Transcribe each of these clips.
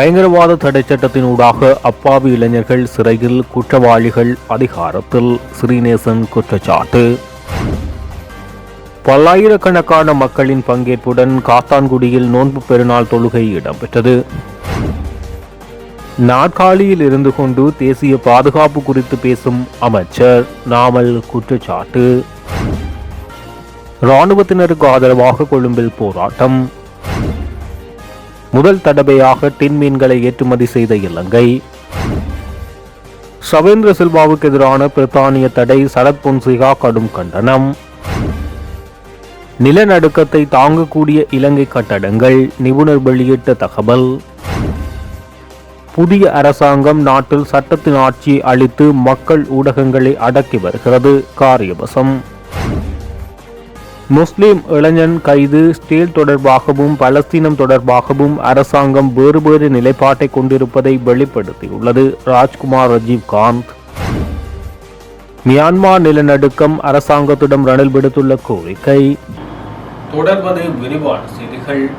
பயங்கரவாத தடை சட்டத்தினூடாக அப்பாவி இளைஞர்கள் சிறையில் குற்றவாளிகள் அதிகாரத்தில். ஸ்ரீநேசன் குற்றச்சாட்டு. பல்லாயிரக்கணக்கான மக்களின் பங்கேற்புடன் காத்தான்குடியில் நோன்பு பெருநாள் தொழுகை இடம்பெற்றது. நாற்காலியில் இருந்து கொண்டு தேசிய பாதுகாப்பு குறித்து பேசும் அமைச்சர் நாமல் குற்றச்சாட்டு. இராணுவத்தினருக்கு ஆதரவாக கொழும்பில் போராட்டம். முதல் தடவையாக டின் மீன்களை ஏற்றுமதி செய்த இலங்கை. சவேந்திர சில்வாவுக்கு எதிரான பிரித்தானிய தடை சரத் பொன்சிகா கடும் கண்டனம். நிலநடுக்கத்தை தாங்கக்கூடிய இலங்கை கட்டடங்கள் நிபுணர் வெளியிட்ட தகவல். புதிய அரசாங்கம் நாட்டில் சட்டத்தின் ஆட்சியை அளித்து மக்கள் ஊடகங்களை அடக்கி வருகிறது காரியவசம். முஸ்லிம் இளைஞன் கைது ஸ்டீல் தொடர்பாகவும் பலஸ்தீனம் தொடர்பாகவும் அரசாங்கம் வேறு வேறு நிலைப்பாட்டை கொண்டிருப்பதை வெளிப்படுத்தியுள்ளது ராஜ்குமார் ரஜீவ்காந்த் மியான்மர் நிலநடுக்கம் அரசாங்கத்திடம் ரணில் விடுத்துள்ள கோரிக்கை. தொடர்வது விரிவான செய்திகள்.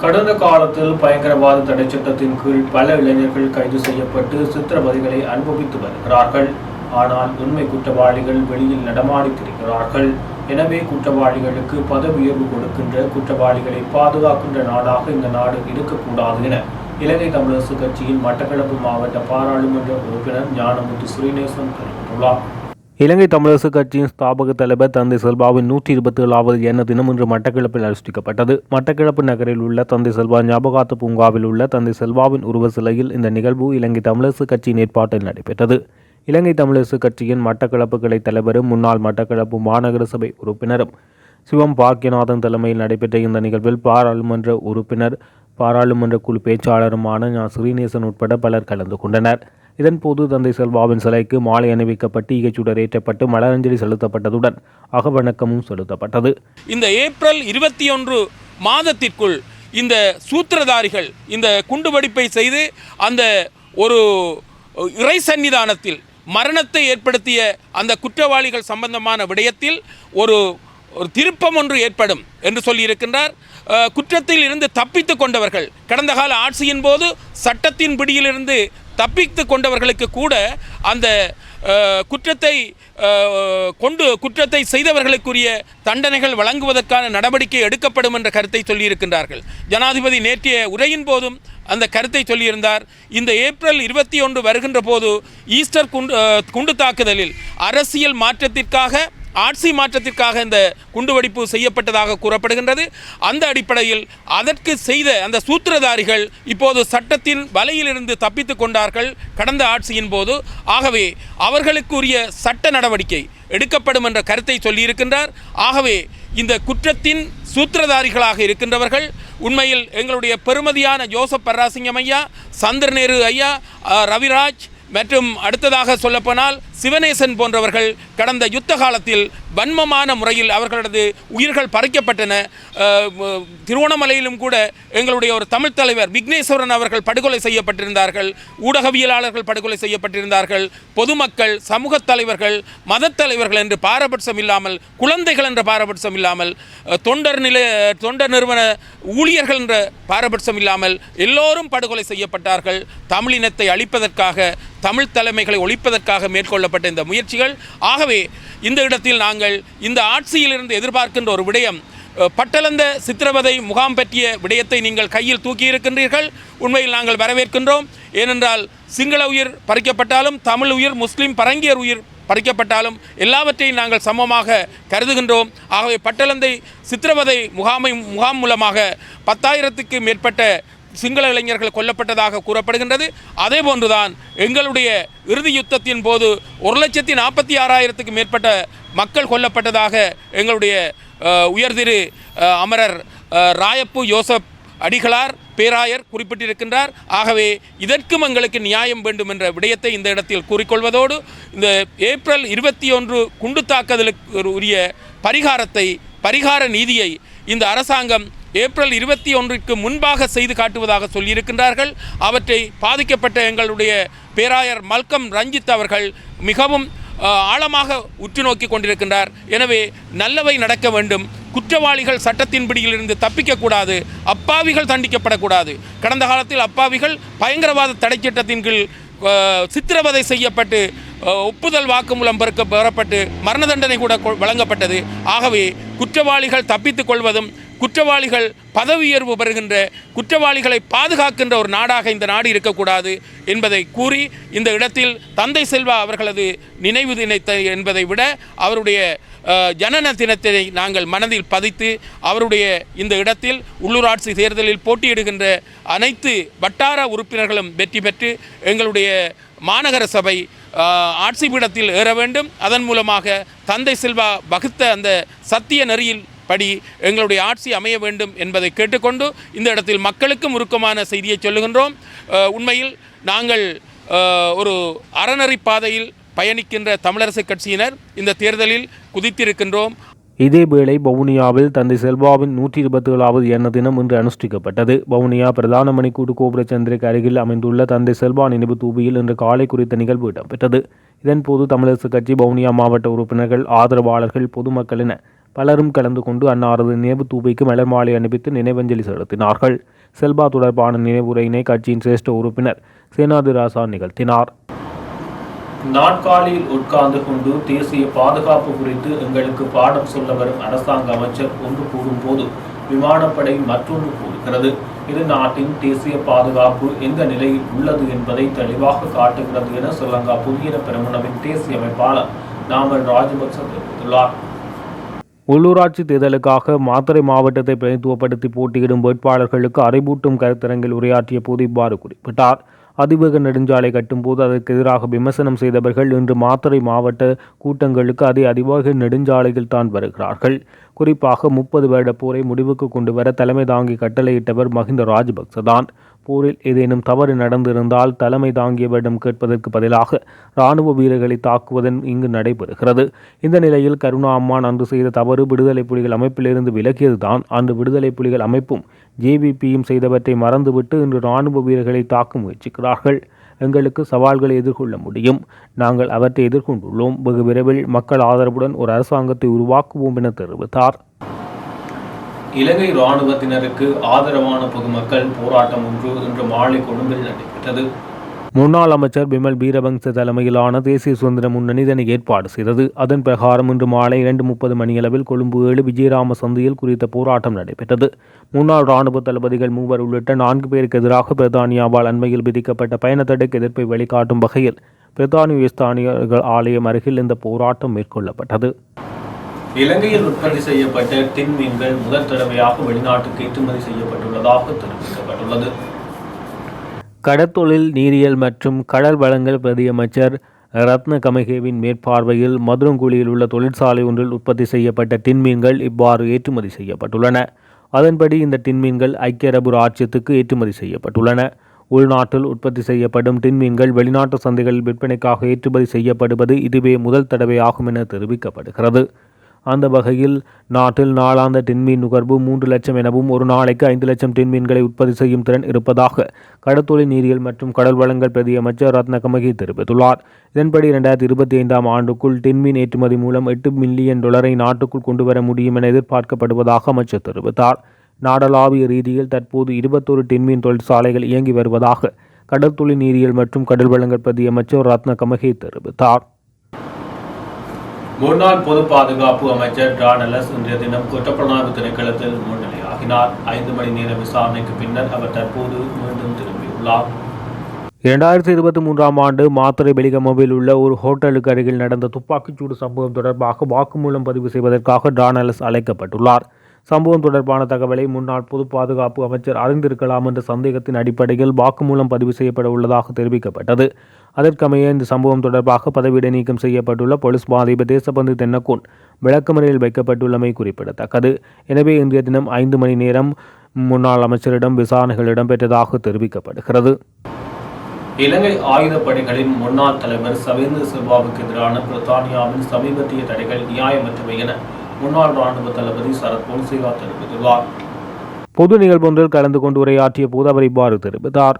கடந்த காலத்தில் பயங்கரவாத தடை சட்டத்தின் கீழ் பல இளைஞர்கள் கைது செய்யப்பட்டு சித்திரவதைகளை அனுபவித்து வருகிறார்கள். ஆனால் உண்மை குற்றவாளிகள் வெளியில் நடமாடித்திருக்கிறார்கள். எனவே குற்றவாளிகளுக்கு பதவியுயர்வு கொடுக்கின்ற குற்றவாளிகளை பாதுகாக்கின்ற நாடாக இந்த நாடு இருக்கக்கூடாது என இலங்கை தமிழரசு கட்சியின் மட்டக்களப்பு மாவட்ட பாராளுமன்ற உறுப்பினர் ஞானமுத்து ஸ்ரீநேசன் தெரிவித்துள்ளார். இலங்கை தமிழரசு கட்சியின் ஸ்தாபக தலைவர் தந்தை செல்வாவின் நூற்றி இருபத்தி ஏழாவது எண்ண தினம் இன்று மட்டக்களப்பில் அனுஷ்டிக்கப்பட்டது. மட்டக்கிழப்பு நகரில் உள்ள தந்தை செல்வா ஞாபகாத்து பூங்காவில் உள்ள தந்தை செல்வாவின் உருவ சிலையில் இந்த நிகழ்வு இலங்கை தமிழரசு கட்சியின் ஏற்பாட்டில் நடைபெற்றது. இலங்கை தமிழரசு கட்சியின் மட்டக்களப்பு கிளை தலைவரும் முன்னாள் மட்டக்களப்பு மாநகர சபை உறுப்பினரும். சிவம் பாக்கியநாதன் தலைமையில் நடைபெற்ற இந்த நிகழ்வில் பாராளுமன்ற உறுப்பினர் பாராளுமன்ற குழு பேச்சாளருமான ஞா. ஸ்ரீநேசன் உட்பட பலர் கலந்து கொண்டனர். இதன்போது தந்தை செல்வாவின் சிலைக்கு மாலை அணிவிக்கப்பட்டு ஈகைச்சுடர் ஏற்றப்பட்டு மலரஞ்சலி செலுத்தப்பட்டதுடன் அகவணக்கமும் செலுத்தப்பட்டது. இந்த ஏப்ரல் இருபத்தி ஒன்று மாதத்திற்குள் இந்த சூத்திரதாரிகள் இந்த குண்டுவெடிப்பை செய்து அந்த ஒரு இறை சன்னிதானத்தில் மரணத்தை ஏற்படுத்திய அந்த குற்றவாளிகள் சம்பந்தமான விடயத்தில் ஒரு ஒரு திருப்பம் ஒன்று ஏற்படும் என்று சொல்லியிருக்கின்றார். குற்றத்தில் இருந்து தப்பித்து கொண்டவர்கள் கடந்த கால ஆட்சியின் போது சட்டத்தின் பிடியிலிருந்து தப்பித்து கொண்டவர்களுக்கு கூட அந்த குற்றத்தை கொண்டு குற்றத்தை செய்தவர்களுக்குரிய தண்டனைகள் வழங்குவதற்கான நடவடிக்கை எடுக்கப்படும் என்ற கருத்தை சொல்லியிருக்கின்றார்கள். ஜனாதிபதி நேற்றைய உரையின் போதும் அந்த கருத்தை சொல்லியிருந்தார். இந்த ஏப்ரல் இருபத்தி ஒன்று வருகின்ற போது ஈஸ்டர் குண்டு குண்டு தாக்குதலில் அரசியல் மாற்றத்திற்காக ஆட்சி மாற்றத்திற்காக இந்த குண்டுவெடிப்பு செய்யப்பட்டதாக கூறப்படுகின்றது. அந்த அடிப்படையில் அதற்கு செய்த அந்த சூத்திரதாரிகள் இப்போது சட்டத்தின் வலையிலிருந்து தப்பித்து கொண்டார்கள் கடந்த ஆட்சியின் போது. ஆகவே அவர்களுக்குரிய சட்ட நடவடிக்கை எடுக்கப்படும் என்ற கருத்தை சொல்லியிருக்கின்றார். ஆகவே இந்த குற்றத்தின் சூத்திரதாரிகளாக இருக்கின்றவர்கள் உண்மையில் எங்களுடைய பெருமதியான ஜோசப் பர்ராசிங்கம் ஐயா சந்திரநேரு ஐயா ரவிராஜ் மற்றும் அடுத்ததாக சொல்லப்போனால் சிவநேசன் போன்றவர்கள் கடந்த யுத்த காலத்தில் வன்மமான முறையில் அவர்களது உயிர்கள் பறிக்கப்பட்டன. திருவோணமலையிலும் கூட எங்களுடைய ஒரு தமிழ் தலைவர் விக்னேஸ்வரன் அவர்கள் படுகொலை செய்யப்பட்டிருந்தார்கள். ஊடகவியலாளர்கள் படுகொலை செய்யப்பட்டிருந்தார்கள். பொதுமக்கள் சமூக தலைவர்கள் மதத்தலைவர்கள் என்று பாரபட்சம் இல்லாமல் குழந்தைகள் என்ற பாரபட்சம் இல்லாமல் தொண்டர் நிலை தொண்டர் நிறுவன ஊழியர்கள் என்ற பாரபட்சம் இல்லாமல் எல்லோரும் படுகொலை செய்யப்பட்டார்கள். தமிழினத்தை அழிப்பதற்காக தமிழ் தலைமைகளை ஒழிப்பதற்காக மேற்கொள்ளப்பட்ட இந்த முயற்சிகள். ஆகவே இந்த இடத்தில் நாங்கள் இந்த ஆட்சியிலிருந்து எதிர்பார்க்கின்ற ஒரு விடயம் பட்டளந்த சித்திரவதை முகாம் பற்றிய விடயத்தை நீங்கள் கையில் தூக்கி இருக்கின்றீர்கள் உண்மையில் நாங்கள் வரவேற்கின்றோம். ஏனென்றால் சிங்கள உயிர் பறிக்கப்பட்டாலும் தமிழ் உயிர் முஸ்லீம் பரங்கியர் உயிர் பறிக்கப்பட்டாலும் எல்லாவற்றையும் நாங்கள் சமமாக கருதுகின்றோம். ஆகவே பட்டளந்தை சித்திரவதை முகாமை முகாம் மூலமாக பத்தாயிரத்துக்கு மேற்பட்ட சிங்கள இளைஞர்கள் கொல்லப்பட்டதாக கூறப்படுகின்றது. அதே போன்றுதான் எங்களுடைய இறுதி யுத்தத்தின் போது ஒரு லட்சத்தி நாற்பத்தி ஆறாயிரத்துக்கு மேற்பட்ட மக்கள் கொல்லப்பட்டதாக எங்களுடைய உயர்திரு அமரர் ராயப்பு யோசப் அடிகளார் பேராயர் குறிப்பிட்டிருக்கின்றார். ஆகவே இதற்கும் எங்களுக்கு நியாயம் வேண்டும் என்ற விடயத்தை இந்த இடத்தில் கூறிக்கொள்வதோடு இந்த ஏப்ரல் இருபத்தி ஒன்று குண்டு தாக்குதலுக்கு உரிய பரிகாரத்தை பரிகார நீதியை இந்த அரசாங்கம் ஏப்ரல் இருபத்தி ஒன்றிற்கு முன்பாக செய்து காட்டுவதாக சொல்லியிருக்கின்றார்கள். அவற்றை பாதிக்கப்பட்ட எங்களுடைய பேராயர் மல்கம் ரஞ்சித் அவர்கள் மிகவும் ஆழமாக உற்று நோக்கி கொண்டிருக்கின்றார். எனவே நல்லவை நடக்க வேண்டும். குற்றவாளிகள் சட்டத்தின் பிடியிலிருந்து தப்பிக்கக்கூடாது. அப்பாவிகள் தண்டிக்கப்படக்கூடாது. கடந்த காலத்தில் அப்பாவிகள் பயங்கரவாத தடைச்சட்டத்தின் கீழ் சித்திரவதை செய்யப்பட்டு ஒப்புதல் வாக்குமூலம் பெறக்க பெறப்பட்டு மரண தண்டனை கூட கொ- வழங்கப்பட்டது. ஆகவே குற்றவாளிகள் தப்பித்துக் கொள்வதும் குற்றவாளிகள் பதவி உயர்வு பெறுகின்ற குற்றவாளிகளை பாதுகாக்கின்ற ஒரு நாடாக இந்த நாடு இருக்கக்கூடாது என்பதை கூறி இந்த இடத்தில் தந்தை செல்வா அவர்களது நினைவு தினத்தை என்பதை விட அவருடைய ஜனன தினத்தை நாங்கள் மனதில் பதித்து அவருடைய இந்த இடத்தில் உள்ளூராட்சி தேர்தலில் போட்டியிடுகின்ற அனைத்து வட்டார உறுப்பினர்களும் வெற்றி பெற்று எங்களுடைய மாநகர சபை ஆட்சி பீடத்தில் ஏற வேண்டும். அதன் மூலமாக தந்தை செல்வா வகுத்த அந்த சத்திய நெறியில் படி எங்களுடைய ஆட்சி அமைய வேண்டும் என்பதை கேட்டுக்கொண்டு இந்த இடத்தில் மக்களுக்கும் உருக்கமான செய்தியை சொல்லுகின்றோம். உண்மையில் நாங்கள் ஒரு அறநெறி பாதையில் பயணிக்கின்ற தமிழரசு கட்சியினர் இந்த தேர்தலில் குதித்திருக்கின்றோம். இதேவேளை வவுனியாவில் தந்தை செல்வாவின் நூற்றி இருபத்தி ஏழாவது எண்ண தினம் இன்று அனுஷ்டிக்கப்பட்டது. வவுனியா பிரதான மணிக்கூட்டு கோபுரச்சந்திரிக்கு அருகில் அமைந்துள்ள தந்தை செல்வா நினைவு தூபியில் இன்று காலை குறித்த நிகழ்வு இடம்பெற்றது. இதன்போது தமிழரசு கட்சி வவுனியா மாவட்ட உறுப்பினர்கள் ஆதரவாளர்கள் பொதுமக்கள் என பலரும் கலந்து கொண்டு அன்னாரது நினைவு தூபிக்கு மலர் மாலை அனுப்பித்து நினைவஞ்சலி செலுத்தினார்கள். செல்வா தொடர்பான நினைவுரையினை கட்சியின் சிரேஷ்ட உறுப்பினர் சேனாதி ராசா நிகழ்த்தினார். நாட்காலியில் உட்கார்ந்து கொண்டு தேசிய பாதுகாப்பு குறித்து எங்களுக்கு பாடம் சொல்ல வரும் அரசாங்க அமைச்சர் ஒன்று கூறும்போது விமானப்படை மற்றொன்று கூறுகிறது. இது நாட்டின் தேசிய பாதுகாப்பு எந்த நிலையில் உள்ளது என்பதை தெளிவாக காட்டுகிறது என ஸ்ரீலங்கா புதிய பெருமனவின் தேசிய அமைப்பாளர் நாமல் ராஜபக்ச தெரிவித்துள்ளார். உள்ளூராட்சி தேர்தலுக்காக மாத்தறை மாவட்டத்தை பிரதித்துவப்படுத்தி போட்டியிடும் வேட்பாளர்களுக்கு அறிவூட்டும் கருத்தரங்கில் உரையாற்றிய போது இவ்வாறு குறிப்பிட்டார். அதிவேக நெடுஞ்சாலை கட்டும்போது அதற்கு எதிராக விமர்சனம் செய்தவர்கள் இன்று மாத்தறை மாவட்ட கூட்டங்களுக்கு அதே அதிவேக நெடுஞ்சாலையில் தான் வருகிறார்கள். குறிப்பாக முப்பது வருட போரை முடிவுக்கு கொண்டு வர தலைமை தாங்கி கட்டளையிட்டவர் மஹிந்த ராஜபக்சதான். போரில் ஏதேனும் தவறு நடந்திருந்தால் தலைமை தாங்கியவரிடம் கேட்பதற்கு பதிலாக இராணுவ வீரர்களை தாக்குவதன் இங்கு நடைபெறுகிறது. இந்த நிலையில் கருணா அம்மான் அன்று செய்த தவறு விடுதலை புலிகள் அமைப்பிலிருந்து விலகியதுதான். அன்று விடுதலை புலிகள் அமைப்பும் ஜேவிபியும் செய்தவற்றை மறந்துவிட்டு இன்று இராணுவ வீரர்களை தாக்க முயற்சிக்கிறார்கள். எங்களுக்கு சவால்களை எதிர்கொள்ள முடியும். நாங்கள் அவற்றை எதிர்கொண்டுள்ளோம். வெகு விரைவில் மக்கள் ஆதரவுடன் ஒரு அரசாங்கத்தை உருவாக்குவோம் என தெரிவித்தார். இலங்கை இராணுவத்தினருக்கு ஆதரவான பொதுமக்கள் போராட்டம் ஒன்று இன்று மாலை கொழும்பில் நடைபெற்றது. முன்னாள் அமைச்சர் பிமல் பீரபங்ச தலைமையிலான தேசிய சுதந்திர முன்னணி இதனை ஏற்பாடு செய்தது. அதன் பிரகாரம் இன்று மாலை இரண்டு முப்பது மணியளவில் கொழும்பு ஏழு விஜயராம சந்தையில் குறித்த போராட்டம் நடைபெற்றது. முன்னாள் இராணுவ தளபதிகள் மூவர் உள்ளிட்ட நான்கு பேருக்கு எதிராக பிரித்தானியாவால் அண்மையில் விதிக்கப்பட்ட பயணத்தடைக்கு எதிர்ப்பை வெளிக்காட்டும் வகையில் பிரித்தானிய ஸ்தானியர்கள் ஆலயம் அருகில் இந்த போராட்டம் மேற்கொள்ளப்பட்டது. இலங்கையில் உற்பத்தி செய்யப்பட்ட தின் மீன்கள் முதல் தடவையாக வெளிநாட்டுக்கு ஏற்றுமதி செய்யப்பட்டுள்ளதாக தெரிவிக்கப்பட்டுள்ளது. கடற்தொழில் நீரியல் மற்றும் கடல் வளங்கள் பிரதியமைச்சர் ரத்ன கமகேவின் மேற்பார்வையில் மதுரங்குழியில் உள்ள தொழிற்சாலை ஒன்றில் உற்பத்தி செய்யப்பட்ட டின்மீன்கள் இவ்வாறு ஏற்றுமதி செய்யப்பட்டுள்ளன. அதன்படி இந்த டின்மீன்கள் ஐக்கிய அரபு ராஜ்யத்துக்கு ஏற்றுமதி செய்யப்பட்டுள்ளன. உள்நாட்டில் உற்பத்தி செய்யப்படும் டின்மீன்கள் வெளிநாட்டு சந்தைகளில் விற்பனைக்காக ஏற்றுமதி செய்யப்படுவது இதுவே முதல் தடவையாகும் என தெரிவிக்கப்படுகிறது. அந்த வகையில் நாட்டில் நாளாந்த டின்மீன் நுகர்வு மூன்று லட்சம் எனவும் ஒரு நாளைக்கு ஐந்து லட்சம் டின்மீன்களை உற்பத்தி செய்யும் திறன் இருப்பதாக கடற்தொழில் நீரியல் மற்றும் கடல் வளங்கள் பிரதி அமைச்சர் ரத்னகமகி தெரிவித்துள்ளார். இதன்படி இரண்டாயிரத்தி இருபத்தி ஐந்தாம் ஆண்டுக்குள் டின்மீன் ஏற்றுமதி மூலம் எட்டு மில்லியன் டாலரை நாட்டுக்குள் கொண்டு வர முடியும் என எதிர்பார்க்கப்படுவதாக அமைச்சர் தெரிவித்தார். நாடளாவிய ரீதியில் தற்போது இருபத்தோரு டின்மீன் தொழிற்சாலைகள் இயங்கி வருவதாக கடற்தொழில் நீரியல் மற்றும் கடல் வளங்கள் பிரதி அமைச்சர் ரத்னகமகி தெரிவித்தார். முன்னாள் பொது பாதுகாப்பு அமைச்சர் டானலஸ் இன்றைய தினம் குற்றப்புலனாய்வு திணைக்களத்தில் முன்னிலையாகினார். ஐந்து மணி நேர விசாரணைக்கு பின்னர் அவர் தற்போது மீண்டும் திரும்பியுள்ளார். இரண்டாயிரத்தி இருபத்தி மூன்றாம் ஆண்டு மாத்திரை பெலிகமோவில் உள்ள ஒரு ஹோட்டலுக்கு அருகில் நடந்த துப்பாக்கிச்சூடு சம்பவம் தொடர்பாக வாக்குமூலம் பதிவு செய்வதற்காக டானலஸ் அழைக்கப்பட்டுள்ளார். சம்பவம் தொடர்பான தகவலை முன்னாள் பொது பாதுகாப்பு அமைச்சர் அறிந்திருக்கலாம் என்ற சந்தேகத்தின் அடிப்படையில் வாக்குமூலம் பதிவு செய்யப்பட உள்ளதாக தெரிவிக்கப்பட்டது. அதற்கமைய இந்த சம்பவம் தொடர்பாக பதவியிட நீக்கம் செய்யப்பட்டுள்ள போலீஸ் மாதிபர் தேசபந்து தென்னக்கோன் விளக்கமறையில் வைக்கப்பட்டுள்ளமை குறிப்பிடத்தக்கது. எனவே இன்றைய தினம் ஐந்து மணி நேரம் முன்னாள் அமைச்சரிடம் விசாரணைகள் இடம்பெற்றதாக தெரிவிக்கப்படுகிறது. இலங்கை ஆயுதப்படைகளின் முன்னாள் தலைவர் சவேந்திர சில்வாவுக்கு எதிரான பிரித்தானியாவின் சமீபத்திய தடைகள் நியாயமற்றவை என முன்னாள் ராணுவ தளபதி சரத் பொன்சேகா தெரிவித்துள்ளார். பொது நிகழ்வொன்றில் கலந்து கொண்டு உரையாற்றிய போது அவர் இவ்வாறு தெரிவித்தார்.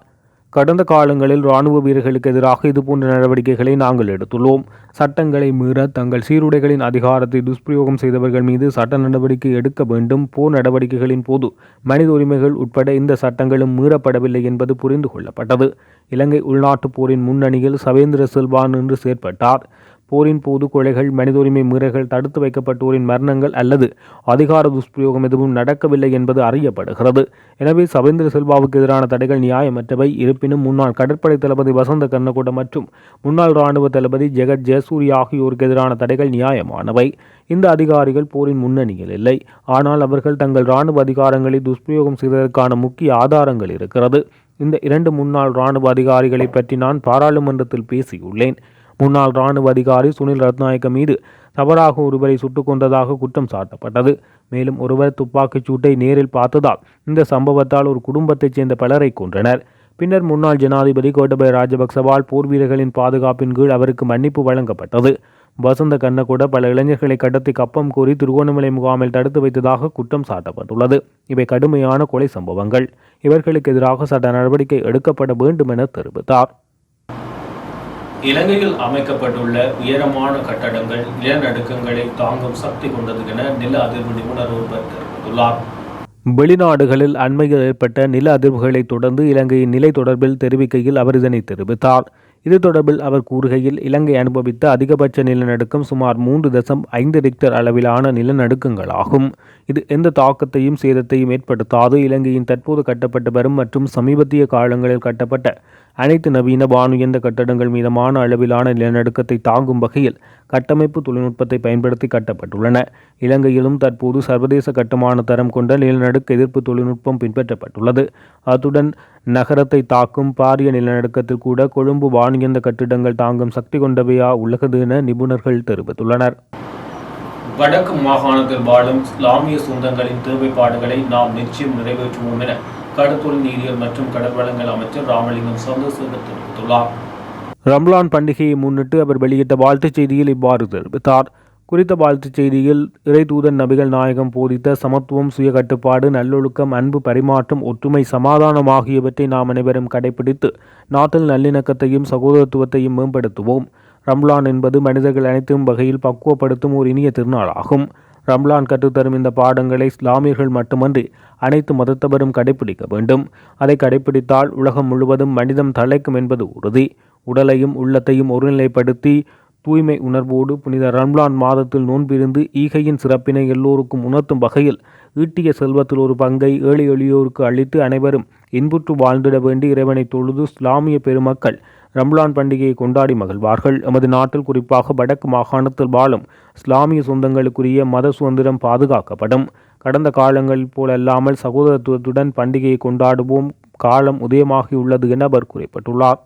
கடந்த காலங்களில் இராணுவ வீரர்களுக்கு எதிராக இதுபோன்ற நடவடிக்கைகளை நாங்கள் எடுத்துள்ளோம். சட்டங்களை மீற தங்கள் சீருடைகளின் அதிகாரத்தை துஷ்பிரயோகம் செய்தவர்கள் மீது சட்ட நடவடிக்கை எடுக்க வேண்டும். போர் நடவடிக்கைகளின் போது மனித உரிமைகள் உட்பட இந்த சட்டங்களும் மீறப்படவில்லை என்பது புரிந்து கொள்ளப்பட்டது. இலங்கை உள்நாட்டுப் போரின் முன்னணியில் சவேந்திர செல்வான் நின்று செயற்பட்டார். போரின் போது கொலைகள் மனித உரிமை மீறல்கள் தடுத்து வைக்கப்பட்டோரின் மரணங்கள் அல்லது அதிகார துஷ்பிரயோகம் எதுவும் நடக்கவில்லை என்பது அறியப்படுகிறது. எனவே சவேந்திர சில்வாவுக்கு எதிரான தடைகள் நியாயமற்றவை. இருப்பினும் முன்னாள் கடற்படை தளபதி வசந்த கர்ணகுட மற்றும் முன்னாள் இராணுவ தளபதி ஜெகத் ஜெயசூரி ஆகியோருக்கு எதிரான தடைகள் நியாயமானவை. இந்த அதிகாரிகள் போரின் முன்னணியில் இல்லை. ஆனால் அவர்கள் தங்கள் இராணுவ அதிகாரங்களை துஷ்பிரயோகம் செய்ததற்கான முக்கிய ஆதாரங்கள் இருக்கிறது. இந்த இரண்டு முன்னாள் இராணுவ அதிகாரிகளை பற்றி நான் பாராளுமன்றத்தில் பேசியுள்ளேன். முன்னாள் இராணுவ அதிகாரி சுனில் ரத்நாயக்க மீது தவறாக ஒருவரை சுட்டுக் கொண்டதாக குற்றம் சாட்டப்பட்டது. மேலும் ஒருவர் துப்பாக்கிச் சூட்டை நேரில் பார்த்ததால் இந்த சம்பவத்தால் ஒரு குடும்பத்தைச் சேர்ந்த பலரை கொன்றனர். பின்னர் முன்னாள் ஜனாதிபதி கோட்டபய ராஜபக்சவால் போர் வீரர்களின் பாதுகாப்பின் கீழ் அவருக்கு மன்னிப்பு வழங்கப்பட்டது. வசந்த கண்ணகூட பல இளைஞர்களை கடத்தி கப்பம் கூறி திருகோணமலை முகாமில் தடுத்து வைத்ததாக குற்றம் சாட்டப்பட்டுள்ளது. இவை கடுமையான கொலை சம்பவங்கள். இவர்களுக்கு எதிராக சட்ட நடவடிக்கை எடுக்கப்பட வேண்டும் என தெரிவித்தார். இலங்கையில் அமைக்கப்பட்டுள்ள உயரமான கட்டடங்கள் நிலநடுக்கங்களை தாங்கும் சக்தி கொண்டது என நில அதிர்வு நிபுணர் ஒருவர் தெரிவித்துள்ளார். வெளிநாடுகளில் அண்மையில் ஏற்பட்ட நில அதிர்வுகளை தொடர்ந்து இலங்கையின் நிலை தொடர்பில் தெரிவிக்கையில் அவர் இதனை தெரிவித்தார். இது தொடர்பில் அவர் கூறுகையில் இலங்கை அனுபவித்த அதிகபட்ச நிலநடுக்கம் சுமார் மூன்று தசம் ஐந்து ரிக்டர் அளவிலான நிலநடுக்கங்களாகும். இது எந்த தாக்கத்தையும் சேதத்தையும் ஏற்படுத்தாது. இலங்கையின் தற்போது கட்டப்பட்டு வரும் மற்றும் சமீபத்திய காலங்களில் கட்டப்பட்ட அனைத்து நவீன வானுயர்ந்த கட்டடங்கள் மீதமான அளவிலான நிலநடுக்கத்தை தாங்கும் வகையில் கட்டமைப்பு தொழில்நுட்பத்தை பயன்படுத்தி கட்டப்பட்டுள்ளன. இலங்கையிலும் தற்போது சர்வதேச கட்டுமான தரம் கொண்ட நிலநடுக்க எதிர்ப்பு தொழில்நுட்பம் பின்பற்றப்பட்டுள்ளது. அத்துடன் நகரத்தை தாக்கும் பாரிய நிலநடுக்கத்தில் கூட கொழும்பு வானியந்த கட்டிடங்கள் தாங்கும் சக்தி கொண்டவையா உள்ளது என நிபுணர்கள் தெரிவித்துள்ளனர். வடக்கு மாகாணத்தில் வாழும் இஸ்லாமிய சொந்தங்களின் தேவைப்பாடுகளை நாம் நிச்சயம் நிறைவேற்றுவோம் என கடற்தொழில் நீரியல் மற்றும் கடல் வளங்கள் அமைச்சர் ராமலிங்கம் சந்திரசேகர் தெரிவித்துள்ளார். ரம்லான் பண்டிகையை முன்னிட்டு அவர் வெளியிட்ட வாழ்த்துச் செய்தியில் இவ்வாறு தெரிவித்தார். குறித்த வாழ்த்துச் செய்தியில் இறைதூதன் நபிகள் நாயகம் போதித்த சமத்துவம் சுய கட்டுப்பாடு நல்லொழுக்கம் அன்பு பரிமாற்றம் ஒற்றுமை சமாதானம் ஆகியவற்றை நாம் அனைவரும் கடைபிடித்து நாட்டில் நல்லிணக்கத்தையும் சகோதரத்துவத்தையும் மேம்படுத்துவோம். ரம்லான் என்பது மனிதர்கள் அனைத்தும் வகையில் பக்குவப்படுத்தும் ஒரு இனிய திருநாளாகும். ரம்லான் கற்றுத்தரும் இந்த பாடங்களை இஸ்லாமியர்கள் மட்டுமன்றி அனைத்து மதத்தவரும் கடைபிடிக்க வேண்டும். அதை கடைபிடித்தால் உலகம் முழுவதும் மனிதம் தழைக்கும் என்பது உறுதி. உடலையும் உள்ளத்தையும் ஒருநிலைப்படுத்தி தூய்மை உணர்வோடு புனித ரம்லான் மாதத்தில் நோன்பிருந்து ஈகையின் சிறப்பினை எல்லோருக்கும் உணர்த்தும் வகையில் ஈட்டிய செல்வத்தில் ஒரு பங்கை ஏழை எளியோருக்கு அளித்து அனைவரும் இன்புற்று வாழ்ந்திட வேண்டி இறைவனை தொழுது இஸ்லாமிய பெருமக்கள் ரம்லான் பண்டிகையை கொண்டாடி மகிழ்வார்கள். எமது நாட்டில் குறிப்பாக வடக்கு மாகாணத்தில் வாழும் இஸ்லாமிய சொந்தங்களுக்குரிய மத சுதந்திரம் பாதுகாக்கப்படும். கடந்த காலங்களில் போலல்லாமல் சகோதரத்துவத்துடன் பண்டிகையை கொண்டாடுவோம். காலம் உதயமாகியுள்ளது என அவர் குறிப்பிட்டுள்ளார்.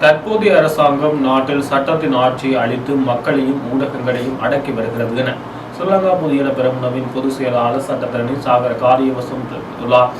தற்போதைய அரசாங்கம் நாட்டில் சட்டத்தின் ஆட்சியை அளித்து மக்களையும் ஊடகங்களையும் அடக்கி வருகிறது என. ஸ்ரீலங்கா புதிய பெருமுனவின் பொதுச் செயலாளர் சட்டத்தரணி சாகர காரியவசம் தெரிவித்துள்ளார்.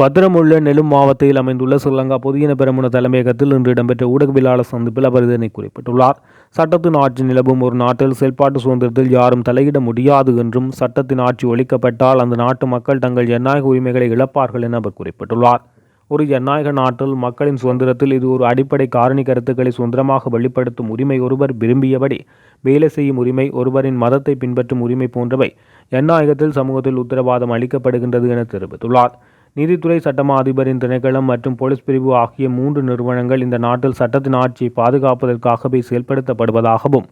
பத்திரமுள்ள நெலும் மாவட்டத்தில் அமைந்துள்ள ஸ்ரீலங்கா பொதியன பெருமுன தலைமையகத்தில் இன்று இடம்பெற்ற ஊடகவியலாளர் சந்திப்பில் அவர் இதனை குறிப்பிட்டுள்ளார். சட்டத்தின் ஆட்சி நிலவும் ஒரு நாட்டில் செயல்பாட்டு சுதந்திரத்தில் யாரும் தலையிட முடியாது என்றும் சட்டத்தின் ஆட்சி ஒழிக்கப்பட்டால் அந்த நாட்டு மக்கள் தங்கள் ஜனநாயக உரிமைகளை இழப்பார்கள் என அவர் குறிப்பிட்டுள்ளார். ஒரு ஜனநாயக நாட்டில் மக்களின் சுதந்திரத்தில் இது ஒரு அடிப்படை காரணி கருத்துக்களை சுதந்திரமாக வெளிப்படுத்தும் உரிமை ஒருவர் விரும்பியபடி வேலை செய்யும் உரிமை ஒருவரின் மதத்தை பின்பற்றும் உரிமை போன்றவை ஜனநாயகத்தில் சமூகத்தில் உத்தரவாதம் அளிக்கப்படுகின்றது என தெரிவித்துள்ளார். நீதித்துறை சட்டமா அதிபரின் திணைக்களம் மற்றும் போலீஸ் பிரிவு ஆகிய மூன்று நிறுவனங்கள் இந்த நாட்டில் சட்டத்தின் ஆட்சியை பாதுகாப்பதற்காகவே செயல்படுத்தப்படுவதாகவும்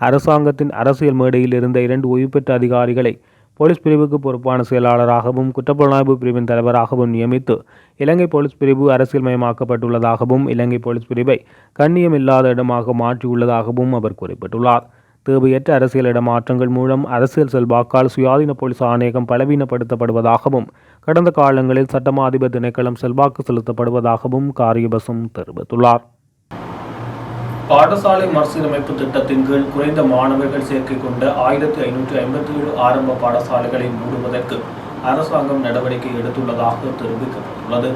அரசாங்கத்தின் அரசியல் மேடையில் இருந்த இரண்டு ஓய்வு பெற்ற அதிகாரிகளை போலீஸ் பிரிவுக்கு பொறுப்பான செயலாளராகவும் குற்றப்புலனாய்வு பிரிவின் தலைவராகவும் நியமித்து இலங்கை போலீஸ் பிரிவு அரசியல்மயமாக்கப்பட்டுள்ளதாகவும் இலங்கை போலீஸ் பிரிவை கண்ணியமில்லாத இடமாக மாற்றியுள்ளதாகவும் அவர் குறிப்பிட்டுள்ளார். தேவையற்ற அரசியல் இடமாற்றங்கள் மூலம் அரசியல் செல்வாக்கால் சுயாதீன போலீஸ் ஆணையகம் பலவீனப்படுத்தப்படுவதாகவும் கடந்த காலங்களில் சட்டமா அதிபர் திணைக்களம் செல்வாக்கு செலுத்தப்படுவதாகவும் காரியபசம் தெரிவித்துள்ளார். பாடசாலை மறுசீரமைப்பு திட்டத்தின் கீழ் குறைந்த மாணவர்கள் சேர்க்கை கொண்ட ஆயிரத்தி ஐநூற்றி ஐம்பத்தி ஏழு ஆரம்ப பாடசாலைகளை மூடுவதற்கு அரசாங்கம் நடவடிக்கை எடுத்துள்ளதாக தெரிவிக்கப்பட்டுள்ளது.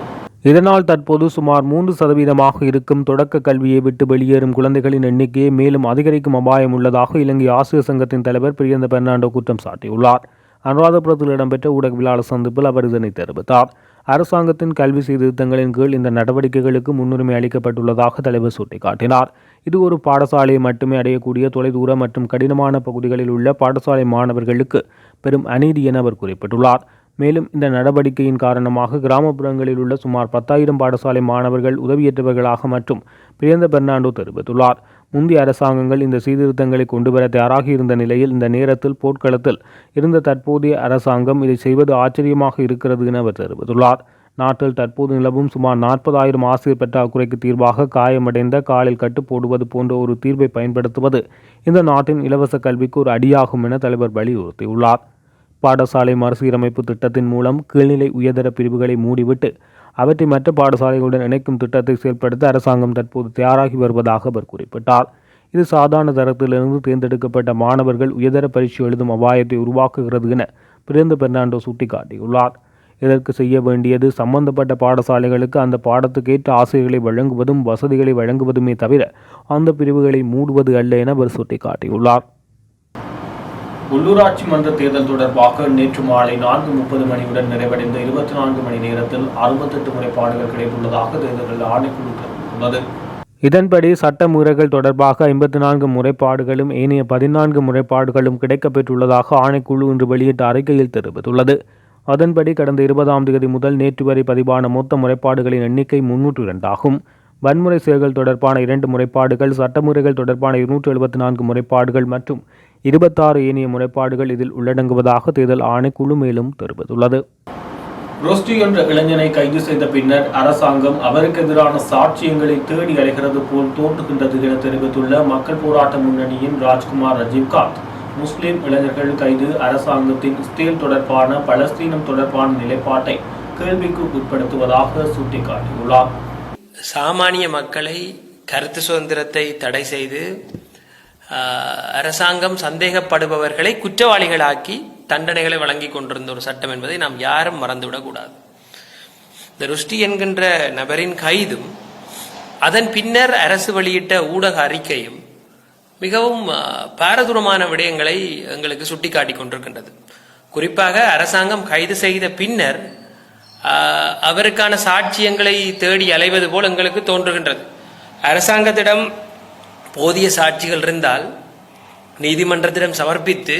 இதனால் தற்போது சுமார் மூன்று சதவீதமாக இருக்கும் தொடக்க கல்வியை விட்டு வெளியேறும் குழந்தைகளின் எண்ணிக்கையை மேலும் அதிகரிக்கும் அபாயம் உள்ளதாக இலங்கை ஆசிரியர் சங்கத்தின் தலைவர் பிரியந்த பெர்னாண்டோ குற்றம் சாட்டியுள்ளார். அனுராதபுரத்தில் இடம்பெற்ற ஊடகவியலாளர் சந்திப்பில் அவர் இதனை தெரிவித்தார். அரசாங்கத்தின் கல்வி சீர்திருத்தங்களின் கீழ் இந்த நடவடிக்கைகளுக்கு முன்னுரிமை அளிக்கப்பட்டுள்ளதாக தலைவர் சுட்டிக்காட்டினார். இது ஒரு பாடசாலையை மட்டுமே அடையக்கூடிய தொலைதூர மற்றும் கடினமான பகுதிகளில் உள்ள பாடசாலை மாணவர்களுக்கு பெரும் அநீதி என அவர் குறிப்பிட்டுள்ளார். மேலும் இந்த நடவடிக்கையின் காரணமாக கிராமப்புறங்களில் உள்ள சுமார் பத்தாயிரம் பாடசாலை மாணவர்கள் உதவியற்றவர்களாக மற்றும் பிரியந்த பெர்னாண்டோ தெரிவித்துள்ளார். முந்தைய அரசாங்கங்கள் இந்த சீர்திருத்தங்களை கொண்டுவர தயாராக இருந்த நிலையில் இந்த நேரத்தில் போர்க்களத்தில் இருந்த தற்போதைய அரசாங்கம் இதை செய்வது ஆச்சரியமாக இருக்கிறது என அவர் தெரிவித்துள்ளார். நாட்டில் தற்போது நிலவும் சுமார் நாற்பதாயிரம் ஆசிரியர் பற்றாக்குறைக்கு தீர்வாக காயமடைந்த காலில் கட்டு போடுவது போன்ற ஒரு தீர்வை பயன்படுத்துவது இந்த நாட்டின் இலவச கல்விக்கு ஒரு அடியாகும் என தலைவர் வலியுறுத்தியுள்ளார். பாடசாலை மறுசீரமைப்பு திட்டத்தின் மூலம் கீழ்நிலை உயர்தர பிரிவுகளை மூடிவிட்டு அவற்றை மற்ற பாடசாலைகளுடன் இணைக்கும் திட்டத்தை செயல்படுத்த அரசாங்கம் தற்போது தயாராகி வருவதாக அவர் குறிப்பிட்டார். இது சாதாரண தரத்திலிருந்து தேர்ந்தெடுக்கப்பட்ட மாணவர்கள் உயர்தர பரீட்சை எழுதும் அபாயத்தை உருவாக்குகிறது என பிறந்த பெர்னாண்டோ சுட்டிக்காட்டியுள்ளார். இதற்கு செய்ய வேண்டியது சம்பந்தப்பட்ட பாடசாலைகளுக்கு அந்த பாடத்துக்கேற்ற ஆசிரியர்களை வழங்குவதும் வசதிகளை வழங்குவதுமே தவிர அந்த பிரிவுகளை மூடுவது அல்ல என அவர் சுட்டிக்காட்டியுள்ளார். உள்ளூராட்சி மன்ற தேர்தல் தொடர்பாக நேற்று மாலை நான்கு முப்பது மணியுடன் நிறைவடைந்த இருபத்தி நான்கு மணி நேரத்தில் அறுபத்தெட்டு முறைப்பாடுகள் கிடைத்துள்ளதாக தேர்தல்கள் ஆணைக்குழு தெரிவித்துள்ளது. இதன்படி சட்ட முறைகள் தொடர்பாக ஐம்பத்தி நான்கு முறைப்பாடுகளும் ஏனைய பதினான்கு முறைப்பாடுகளும் கிடைக்கப்பெற்றுள்ளதாக ஆணைக்குழு இன்று வெளியிட்ட அறிக்கையில் தெரிவித்துள்ளது. அதன்படி கடந்த இருபதாம் தேதி முதல் நேற்று வரை பதிவான மொத்த முறைப்பாடுகளின் எண்ணிக்கை முன்னூற்று இரண்டாகும் வன்முறை செயல்கள் தொடர்பான இரண்டு முறைப்பாடுகள் சட்டமுறைகள் தொடர்பான இருநூற்று எழுபத்தி நான்கு முறைப்பாடுகள் மற்றும் இருபத்தாறு ஏனைய முறைப்பாடுகள் இதில் உள்ளடங்குவதாக தேர்தல் ஆணைக்குழு மேலும் தெரிவித்துள்ளது. ரோஸ்டி என்ற இளைஞனை கைது செய்த பின்னர் அரசாங்கம் அவருக்கு எதிரான சாட்சியங்களை தேடி அலைகிறது போல் தோன்றுகின்றது என தெரிவித்துள்ள மக்கள் போராட்ட முன்னணியின் ராஜ்குமார் ரஜீவ்காந்த் முஸ்லிம் இளைஞர்கள் கைது அரசாங்கத்தின் இஸ்ரேல் தொடர்பான பலஸ்தீனம் தொடர்பான நிலைப்பாட்டை கேள்விக்கு உட்படுத்துவதாக சுட்டிக்காட்டியுள்ளார். சாமானிய மக்களை கருத்து சுதந்திரத்தை தடை செய்து அரசாங்கம் சந்தேகப்படுபவர்களை குற்றவாளிகளாக்கி தண்டனைகளை வழங்கி கொண்டிருந்த ஒரு சட்டம் என்பதை நாம் யாரும் மறந்துவிடக்கூடாது. இந்த ருஷ்டி என்கின்ற நபரின் கைதும் அதன் பின்னர் அரசு வெளியிட்ட ஊடக அறிக்கையும் மிகவும் பாரதூரமான விடயங்களை எங்களுக்கு சுட்டிக்காட்டி கொண்டிருக்கின்றது. குறிப்பாக அரசாங்கம் கைது செய்த பின்னர் அவருக்கான சாட்சியங்களை தேடி அலைவது போல் எங்களுக்கு தோன்றுகின்றது. அரசாங்கத்திடம் போதிய சாட்சிகள் இருந்தால் நீதிமன்றத்திடம் சமர்ப்பித்து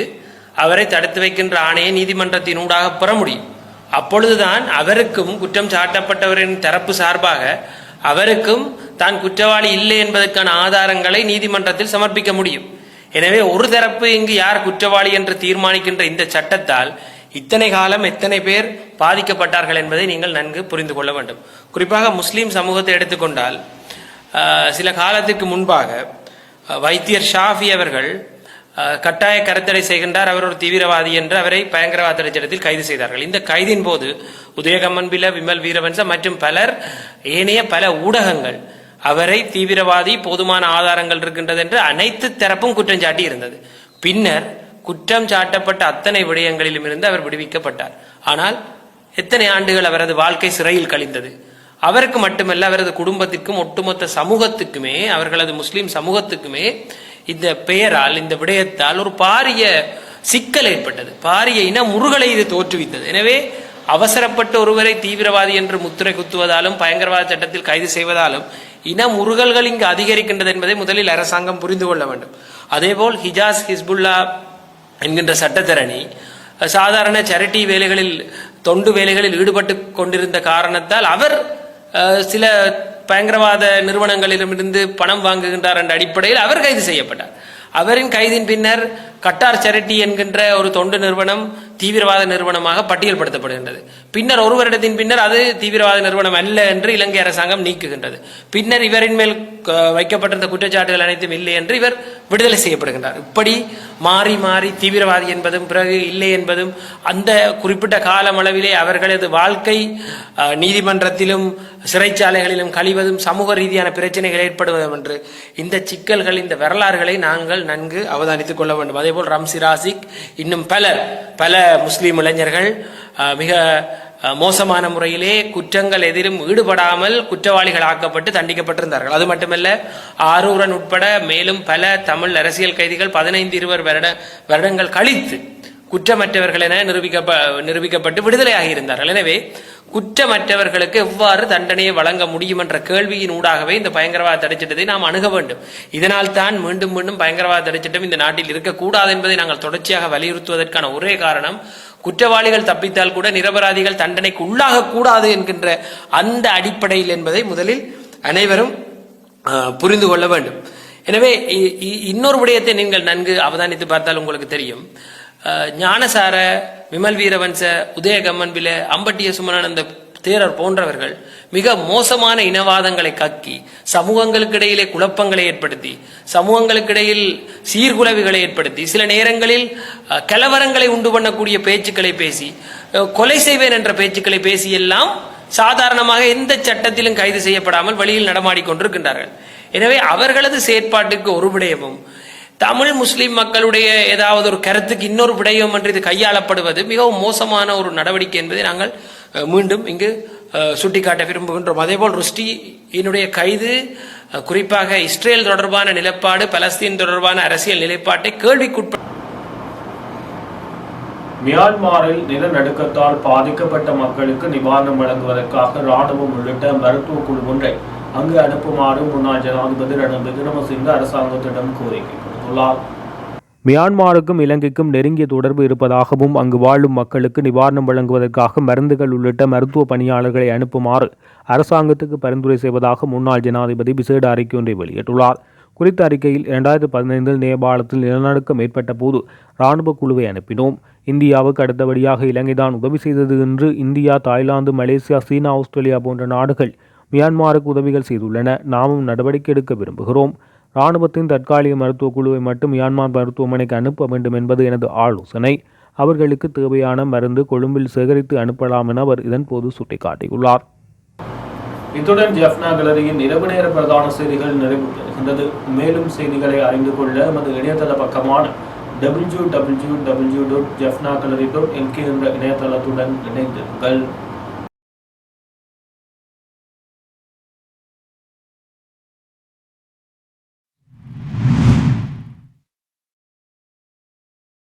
அவரை தடுத்து வைக்கின்ற ஆணையை நீதிமன்றத்தினூடாக பெற முடியும். அப்பொழுதுதான் அவருக்கும் குற்றம் சாட்டப்பட்டவரின் தரப்பு சார்பாக அவருக்கும் தான் குற்றவாளி இல்லை என்பதற்கான ஆதாரங்களை நீதிமன்றத்தில் சமர்ப்பிக்க முடியும். எனவே ஒரு தரப்பு இங்கு யார் குற்றவாளி என்று தீர்மானிக்கின்ற இந்த சட்டத்தால் இத்தனை காலம் எத்தனை பேர் பாதிக்கப்பட்டார்கள் என்பதை நீங்கள் நன்கு புரிந்து கொள்ள வேண்டும். குறிப்பாக முஸ்லீம் சமூகத்தை எடுத்துக்கொண்டால் சில காலத்திற்கு முன்பாக வைத்தியர் ஷாஃபி அவர்கள் கட்டாய கருத்தடை செய்கின்றார். அவர் ஒரு தீவிரவாதி என்று அவரை பயங்கரவாத திட்டத்தில் கைது செய்தார்கள். இந்த கைதின் போது உதயகம்மன் பில விமல் வீரவன்ச மற்றும் பலர் ஏனைய பல ஊடகங்கள் அவரை தீவிரவாதி போதுமான ஆதாரங்கள் இருக்கின்றது என்று அனைத்து தரப்பும் குற்றம் சாட்டி இருந்தது. பின்னர் குற்றம் சாட்டப்பட்ட அத்தனை விடயங்களிலும் இருந்து அவர் விடுவிக்கப்பட்டார். ஆனால் எத்தனை ஆண்டுகள் அவரது வாழ்க்கை சிறையில் கழிந்தது? அவருக்கு மட்டுமல்ல அவரது குடும்பத்திற்கும் ஒட்டுமொத்த சமூகத்துக்குமே அவர்களது முஸ்லீம் சமூகத்துக்குமே இந்த பெயரால் இந்த விடயத்தால் ஒரு பாரிய சிக்கல் ஏற்பட்டது. பாரிய இன முருகலை இது தோற்றுவித்தது. எனவே அவசரப்பட்ட ஒருவரை தீவிரவாதி என்று முத்திரை குத்துவதாலும் பயங்கரவாத சட்டத்தில் கைது செய்வதாலும் இன முருகல்கள் இங்கு அதிகரிக்கின்றது என்பதை முதலில் அரசாங்கம் புரிந்து கொள்ள வேண்டும். அதேபோல் ஹிஜாஸ் ஹிஸ்புல்லா என்கின்ற சட்டத்தரணி சாதாரண சேரிட்டி வேலைகளில் தொண்டு வேலைகளில் ஈடுபட்டு கொண்டிருந்த காரணத்தால் அவர் சில பயங்கரவாத நிறுவனங்களிடமிருந்து பணம் வாங்குகின்றார் என்ற அடிப்படையில் அவர் கைது செய்யப்பட்டார். அவரின் கைதின் பின்னர் கட்டார் சேரிட்டி என்கின்ற ஒரு தொண்டு நிறுவனம் தீவிரவாத நிறுவனமாக பட்டியல்படுத்தப்படுகின்றது. பின்னர் ஒரு வருடத்தின் பின்னர் அது தீவிரவாத நிறுவனம் அல்ல என்று இலங்கை அரசாங்கம் நீக்குகின்றது. பின்னர் இவரின் மேல் வைக்கப்பட்டிருந்த குற்றச்சாட்டுகள் அனைத்தும் இல்லை என்று இவர் விடுதலை செய்யப்படுகின்றார். இப்படி மாறி மாறி தீவிரவாதி என்பதும் பிறகு இல்லை என்பதும் அந்த குறிப்பிட்ட காலம் அளவிலே அவர்களது வாழ்க்கை நீதிமன்றத்திலும் சிறைச்சாலைகளிலும் கழிவதும் சமூக ரீதியான பிரச்சனைகள் ஏற்படுவதும் என்று இந்த சிக்கல்கள் இந்த வரலாறுகளை நாங்கள் நன்கு அவதானித்துக் கொள்ள வேண்டும். அதேபோல் ரம்சி ராசிக் இன்னும் பலர் பல முஸ்லீம் இளைஞர்கள் மிக அஹ், மோசமான முறையிலே குற்றங்கள் எதிரும் ஈடுபடாமல் குற்றவாளிகள் ஆக்கப்பட்டு தண்டிக்கப்பட்டிருந்தார்கள். அது மட்டுமல்ல ஆரூரன் உட்பட மேலும் பல தமிழ் அரசியல் கைதிகள் பதினைந்து இருவர் வருட வருடங்கள் கழித்து குற்றமற்றவர்கள் என நிரூபிக்கப்ப நிரூபிக்கப்பட்டு விடுதலையாகி இருந்தார்கள். எனவே குற்றமற்றவர்களுக்கு எவ்வாறு தண்டனையை வழங்க முடியும் என்ற கேள்வியின் ஊடாகவே இந்த பயங்கரவாத தடைச்சட்டத்தை நாம் அணுக வேண்டும். இதனால் தான் மீண்டும் மீண்டும் பயங்கரவாத தடைச்சட்டம் இந்த நாட்டில் இருக்கக்கூடாது என்பதை நாங்கள் தொடர்ச்சியாக வலியுறுத்துவதற்கான ஒரே காரணம் குற்றவாளிகள் தப்பித்தால் கூட நிரபராதிகள் தண்டனைக்கு உள்ளாக கூடாது என்கின்ற அந்த அடிப்படையில் என்பதை முதலில் அனைவரும் புரிந்து கொள்ள வேண்டும். எனவே இ- இ- இன்னொரு விடயத்தை நீங்கள் நன்கு அவதானித்து பார்த்தால் உங்களுக்கு தெரியும். ஞானசார விமல் வீரவன்ச உதயகம்மன் பில அம்பட்டிய சுமனானந்த தேரர் போன்றவர்கள் மிக மோசமான இனவாதங்களை கக்கி சமூகங்களுக்கு இடையிலே குழப்பங்களை ஏற்படுத்தி சமூகங்களுக்கிடையில் சீர்குலைவுகளை ஏற்படுத்தி சில நேரங்களில் கலவரங்களை உண்டு பண்ணக்கூடிய பேச்சுக்களை பேசி கொலை செய்வேன் என்ற பேச்சுக்களை பேசி எல்லாம் சாதாரணமாக எந்த சட்டத்திலும் கைது செய்யப்படாமல் வழியில் நடமாடி கொண்டிருக்கின்றார்கள். எனவே அவர்களது செயற்பாட்டுக்கு ஒரு விடயமும் தமிழ் முஸ்லிம் மக்களுடைய ஏதாவது ஒரு கருத்துக்கு இன்னொரு விடயம் என்று இது கையாளப்படுவது மிகவும் மோசமான ஒரு நடவடிக்கை என்பதை நாங்கள் மீண்டும் இங்கு சுட்டிக்காட்ட விரும்புகின்றோம். அதேபோல் ருஷ்டி என்னுடைய கைது குறிப்பாக இஸ்ரேல் தொடர்பான நிலைப்பாடு பலஸ்தீன் தொடர்பான அரசியல் நிலைப்பாட்டை கேள்விக்குட்ப மியான்மரில் நிலநடுக்கத்தால் பாதிக்கப்பட்ட மக்களுக்கு நிவாரணம் வழங்குவதற்காக ராணுவம் உள்ளிட்ட மருத்துவ குழு ஒன்றை அங்கு அனுப்புமாறு முன்னாள் ஜனாதிபதி ரணில் விக்ரமசிங்க அரசாங்கத்திடம் கோரிக்கை. தெரிவித்துள்ளார் மியான்மாருக்கும் இலங்கைக்கும் நெருங்கிய தொடர்பு இருப்பதாகவும் அங்கு வாழும் மக்களுக்கு நிவாரணம் வழங்குவதற்காக மருந்துகள் உள்ளிட்ட மருத்துவ பணியாளர்களை அனுப்புமாறு அரசாங்கத்துக்கு பரிந்துரை செய்வதாக முன்னாள் ஜனாதிபதி விசேட அறிக்கை ஒன்றை வெளியிட்டுள்ளார். குறித்த அறிக்கையில் இரண்டாயிரத்தி பதினைந்தில் நேபாளத்தில் நிலநடுக்கம் ஏற்பட்ட போது இராணுவ குழுவை அனுப்பினோம். இந்தியாவுக்கு அடுத்தபடியாக இலங்கைதான் உதவி செய்தது என்று India Thailand Malaysia China Australia போன்ற நாடுகள் மியான்மாருக்கு உதவிகள் செய்துள்ளன. நாமும் நடவடிக்கை எடுக்க விரும்புகிறோம். இராணுவத்தின் தற்காலிக மருத்துவ குழுவை மட்டும் மியான்மர் மருத்துவமனைக்கு அனுப்ப வேண்டும் என்பது எனது ஆலோசனை. அவர்களுக்கு தேவையான மருந்து கொழும்பில் சேகரித்து அனுப்பலாம் என அவர் இதன் போது சுட்டிக்காட்டியுள்ளார். இத்துடன் ஜெஃப்னா கலரியின் இரவு நேர பிரதான செய்திகள் நிறைவு பெறுகின்றது மேலும் செய்திகளை அறிந்து கொள்ள எமது இணையதள பக்கமான W W W dot Jaffna gallery dot என்கே என்ற இணையதளத்துடன் இணைந்திருங்கள்.